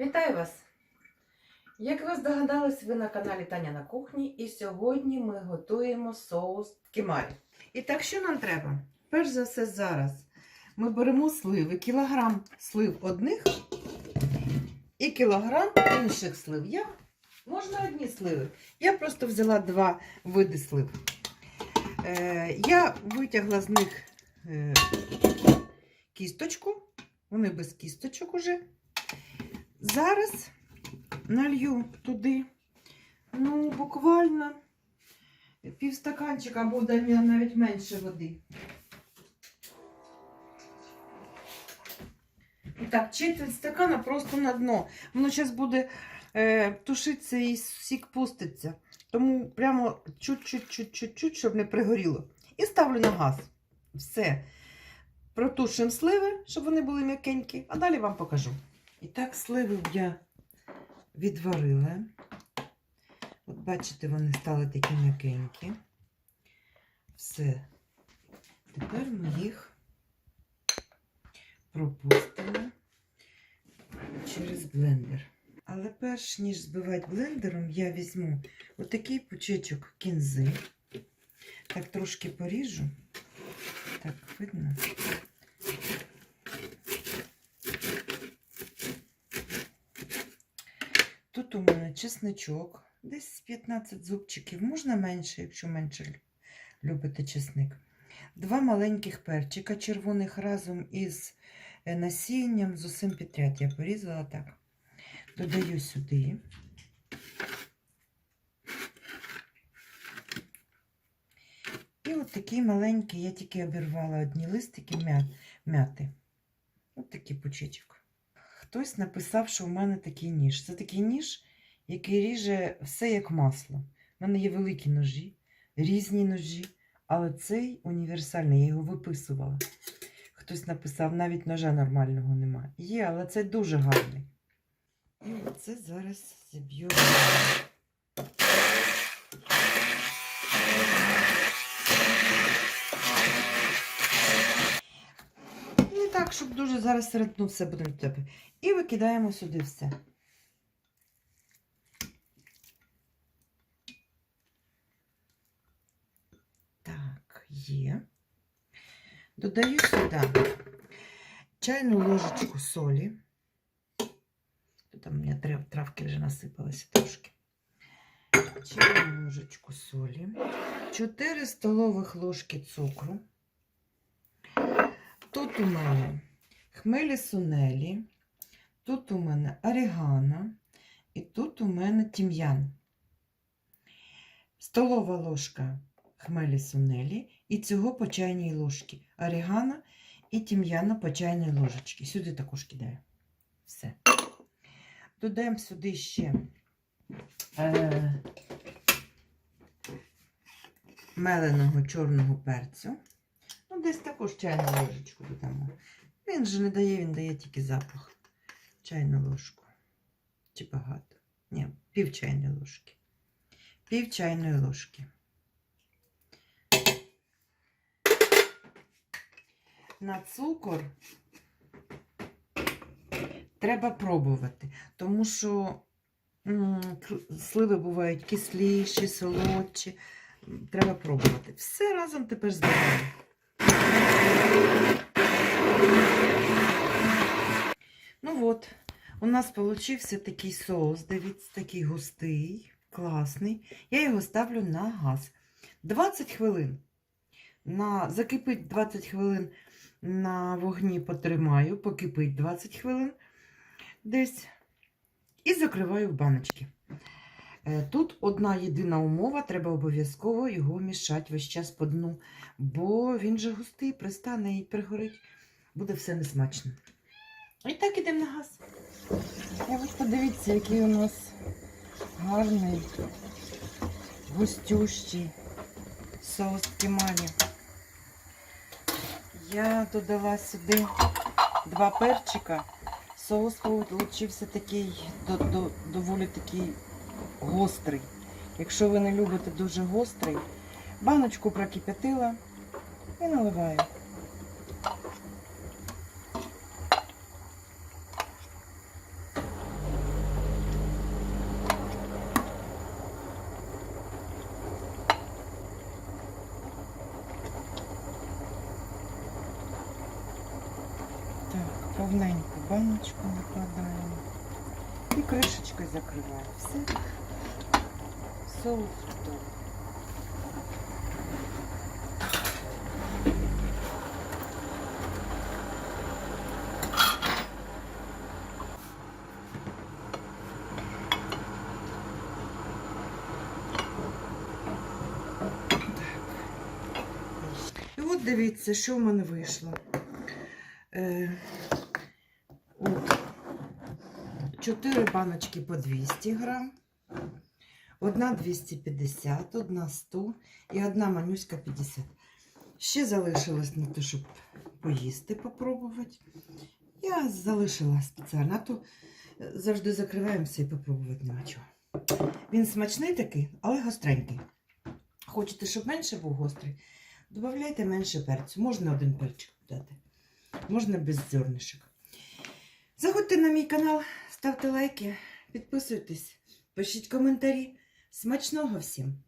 Вітаю вас! Як ви здогадались, ви на каналі Таня на кухні, і сьогодні ми готуємо соус кемарі. І так, що нам треба? Перш за все, зараз ми беремо сливи, кілограм слив одних і кілограм інших слив. Я можна одні сливи. Я просто взяла два види слив. Е, я витягла з них е, кісточку, вони без кісточок уже. Зараз налью туди, ну, буквально півстаканчика або навіть менше води. І так, четверть стакана просто на дно. Воно зараз буде е, тушитися і сік пуститься. Тому прямо чуть-чуть-чуть-чуть, щоб не пригоріло. І ставлю на газ. Все. Протушимо сливи, щоб вони були м'якенькі, а далі вам покажу. І так, сливи я відварила. От бачите, вони стали такі м'якенькі. Все. Тепер ми їх пропустимо через блендер. Але перш ніж збивати блендером, я візьму отакий пучечок кінзи. Так трошки поріжу. Так, видно? Тут у мене чесничок, десь 15 зубчиків, можна менше, якщо менше лю- любите чесник. Два маленьких перчика червоних разом із е, насінням, з усім підряд. Я порізала так. Додаю сюди. І от такий маленький, я тільки обірвала одні листики м'я- мяти. От такий пучечок. Хтось написав, що в мене такий ніж. Це такий ніж, який ріже все як масло. У мене є великі ножі, різні ножі, але цей універсальний, я його виписувала. Хтось написав, навіть ножа нормального немає. Є, але це дуже гарний. І оце зараз зіб'ю. Так, щоб дуже зараз середну все будемо тепер. І викидаємо сюди все. Так, є. Додаю сюди чайну ложечку солі. Тут у мене травки вже насипалися трошки. Чайну ложечку солі. 4 столових ложки цукру. Тут у мене хмелі сунелі, тут у мене орегано і тут у мене тім'ян. Столова ложка хмелі сунелі і цього по чайній ложці. Орегано і тім'яна по чайній ложечці. Сюди також кидаю. Все. Додаємо сюди ще е, меленого чорного перцю. Ну, десь також чайну ложечку додамо. Він же не дає, він дає тільки запах. Чайну ложку. Чи багато? Ні, пів чайної ложки. Пів чайної ложки. На цукор треба пробувати, тому що сливи бувають кисліші, солодші. Треба пробувати. Все разом тепер збираємо. Ну от, у нас получився такий соус, дивіться, такий густий, класний. Я його ставлю на газ. 20 хвилин. На, закипить 20 хвилин на вогні потримаю, покипить 20 хвилин десь. І закриваю в баночки. Е, Тут одна єдина умова, треба обов'язково його мішати весь час по дну, бо він же густий, пристане і пригорить. Буде все несмачно. І так ідемо на газ. І ось подивіться, який у нас гарний, густющий соус кемалі. Я додала сюди два перчика. Соус получився такий до, до, доволі такий гострий. Якщо ви не любите дуже гострий, баночку прокип'ятила і наливаю. Повненьку баночку накладаємо і кришечкою закриваємо. Все. Соус. І от дивіться, що в мене вийшло. Е, от, 4 баночки по 200 грам, одна 250, одна 100 і одна манюська 50. Ще залишилось на те, щоб поїсти, попробувати. Я залишила спеціально, а то е, завжди закриваємося і попробувати нема чого. Він смачний такий, але гостренький. Хочете, щоб менше був гострий? Добавляйте менше перцю. Можна один перчик додати. Можна без зернишок. Заходьте на мій канал, ставте лайки, підписуйтесь, пишіть коментарі. Смачного всім!